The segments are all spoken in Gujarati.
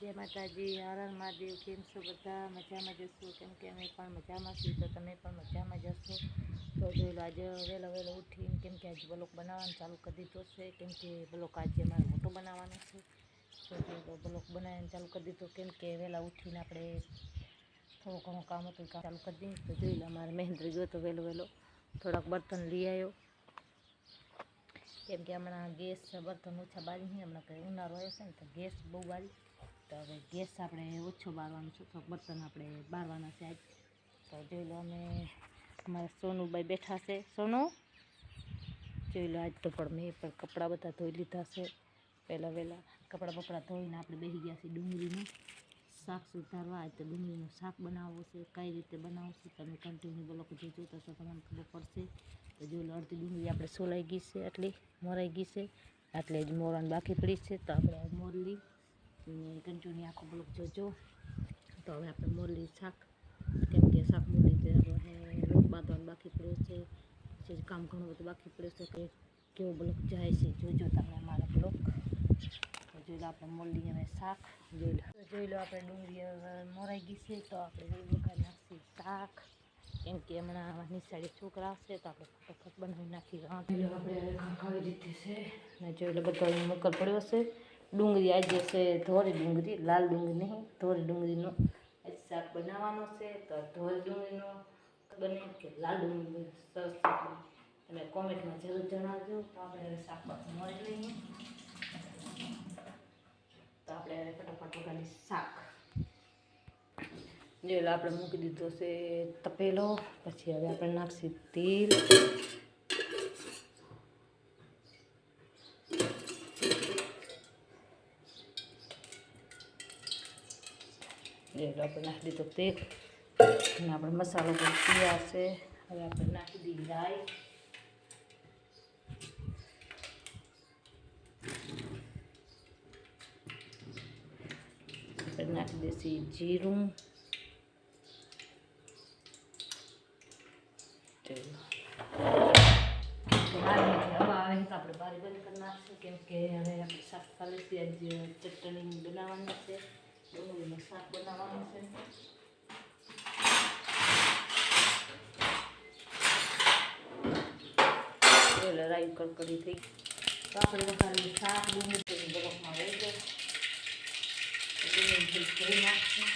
જય માતાજી, હર હર મહાદેવ, કેમ છો બધા? મજામાં જશો? કેમ કે અમે પણ મજામાં છીએ, તો તમે પણ મજામાં જશો તો જોઈ લો, આજે વહેલો વહેલો ઉઠીને, કેમ કે આજે બ્લોક બનાવવાનું ચાલુ કરી દીધો છે, કેમ કે બ્લોક આજે અમારે મોટો બનાવવાનો છે. તો બ્લોક બનાવીને ચાલુ કરી દીધો, કેમ કે વહેલા ઉઠીને આપણે થોડું ઘણું કામ હતું ચાલુ કરી દઈએ. તો જોઈ લો, અમારે મહેન્દ્ર ગયો તો વહેલો વહેલો થોડાક બર્તન લઈ આવ્યો. કેમ કે હમણાં ગેસ બર્તન ઓછા છે, હમણાં કંઈ ઉનાળો આવ્યો છે ને, તો ગેસ બહુ બારી તો હવે ગેસ આપણે ઓછો બારવાનું છે તો બર્તન આપણે બારવાના છે આજ તો જોઈ લો અમે અમારા સોનુભાઈ બેઠા છે સોનુ જોઈ લો આજ તો પણ મેં પણ કપડાં બધા ધોઈ લીધા છે પહેલાં વહેલા કપડાં બપડા ધોઈને આપણે બેસી ગયા છીએ ડુંગળીનું શાક સુધારવા આજ તો ડુંગળીનું શાક બનાવવું છે કઈ રીતે બનાવવું છે તમે કન્ટિન્યુ બ્લોક જો જોતા તો તમને ખબર પડશે તો જોઈ લો અડધી ડુંગળી આપણે સોલાઈ ગઈ છે આટલી મોરાઈ ગઈ છે આટલે જ મોરવાની બાકી પડી છે તો આપણે મોરલી ને કંચુની આખો બ્લોક જોજો તો હવે આપણે મોરલી શાક કેમ કે શાક મોરલી તે આપણે લોટ બાંધવાનું બાકી પડ્યો છે પછી કામ ઘણું બધું બાકી પડ્યું છે કે કેવો બ્લોક જાય છે જોજો તમે અમારા બ્લોક તો જોઈ લો આપણે મોરલી હવે શાક જોઈ લો તો જોઈ લો આપણે ડુંગળી હવે મોરાઈ ગઈ છે તો આપણે વઘાર નાખીએ શાક કેમ કે હમણાં નિશાળી છોકરા આવશે તો આપણે ફટાફટ બનાવી નાખી જોઈ લો આપણે ખંખાવી દીધી છે ને જોઈ લો બધો અહીં મકર પડ્યો છે ડુંગળી આજે છે ધોળી ડુંગળી, લાલ ડુંગળી નહીં ધોળી ડુંગળીનો આજે શાક બનાવવાનો છે. તો ધોળી ડુંગળીનો બને કે લાલ ડુંગળી સરસ. તમે કોમેન્ટમાં જરૂર જણાવજો. તો આપણે શાક મળી લઈએ. તો આપણે ફટાફટ વઘારી શાક. જોઈ આપણે મૂકી દીધો છે તપેલો. પછી હવે આપણે નાખશું તેલ. જોઈ લો આપણે નાખી દીધો તેલ અને આપણે મસાલો પણ તૈયાર છે હવે આપણે નાખી દઈએ રાઈ આપણે નાખી દઈશું જીરું હવા આવે તો આપણે બારી બંધ કરી નાખશું કેમ કે હવે આપણે શાક ખાલી આજ ચટણી બનાવવાની છે ડુંગળીનું શાક બનાવવાનું છે રાઈ કડકડી થઈ આપણે વઘારેલું શાક ડુંગળી બરફમાં રહી જાય નાખશું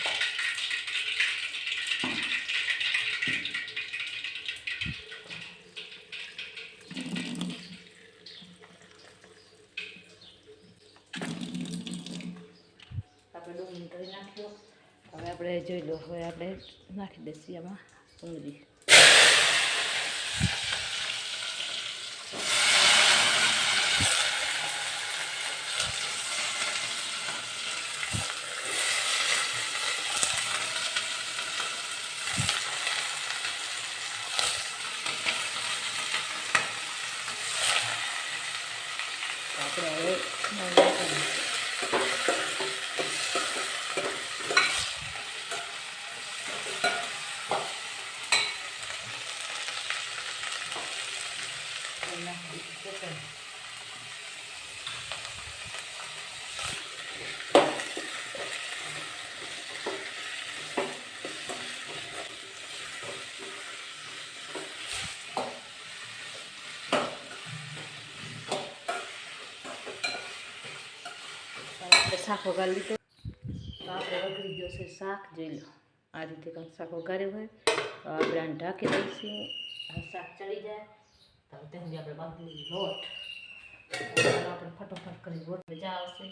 આપણે જોઈ લો હવે આપણે નાખી દઈશું આમાં ડુંગળી તો આપણે હવે નાખી દઈશું. નાખી દઈશું ચટણી. તો આપણે શાક વઘારી લીધું તો આપણે વઘરી ગયો છે શાક જોઈ લો આ રીતે કંઈક શાક વઘાર્યું હોય તો આપણે આને ઢાંકી દઈશું આ શાક ચડી જાય તો તેની આપણે બાંધી લઈએ લોટ તો આપણે ફટોફટ કરી લોટ મજા આવશે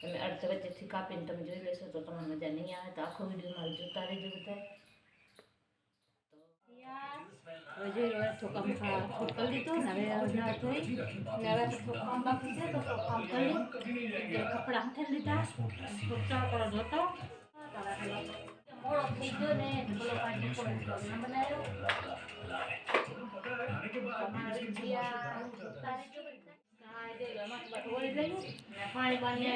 તમે અડધ વચ્ચેથી કાપીને તમે જોઈ લેશો તો તમને મજા નહીં આવે તો આખો વિડીયો મારે જોતા રહેજો બધા હવે જોઈ લો થોડું કામ થોડું કરી દીધું ને હવે ના ધોઈ ને હવે થોડું કામ બાકી છે તો થોડું કામ કરી લઈ કપડાં હાથે લીધા કપડા પર જોતો મોડો થઈ ગયો ને પેલો પાછી કોઈ ન બનાવ્યો પાણી પાણી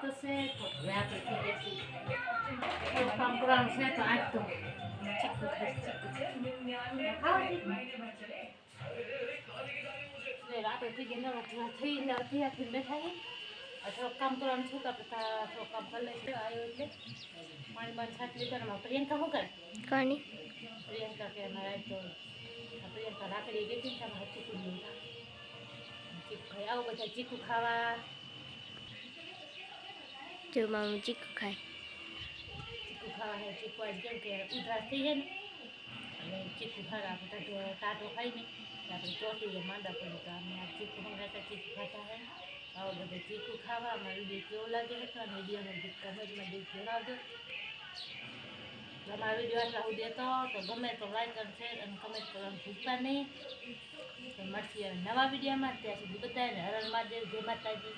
તો થઈ આજ તો રાતે થઈ ગયા અત્યારથી બેઠા થોડુંક કામ કરવાનું છું આપણે થોડુંક કામ કરી લઈશું. આવ્યો એટલે મારી બાણી સાત લીધા પ્રિયંકા શું કરે? કાની પ્રિયંકા કે અમારે તો પ્રિયંકા રાખડી ગઈ હતી ને તમારે ચીકુ ચીકુ આવો બધા ચીકુ ખાવા. જો મામું ચીકુ ખાય. ચીકુ ખાવા હે ચીકુ આજ કેમ કે ઉધાર થઈ જાય ને અને ચીકુ ખાવા બધા ટાટો ખાઈને આપણે ચોટી માંદા પડે તો અમે આ ચીકુ મંગાતા ચીકુ ખાતા હે આવો બધે ચીકું ખાવા અમારો વીડિયો કેવો લાગે હતો અને વિડીયોને કમેન્ટમાં દીધ જણાવજો તમારા વીડિયો આટલા સુધી હતો, તો ગમે તો લાઈક અને શેર અને કમેન્ટ કરવાનું ભૂલતા નહીં. તો મળશે નવા વિડીયોમાં ત્યાં સુધી બધાને હરણ મહાદેવ, જય માતાજી.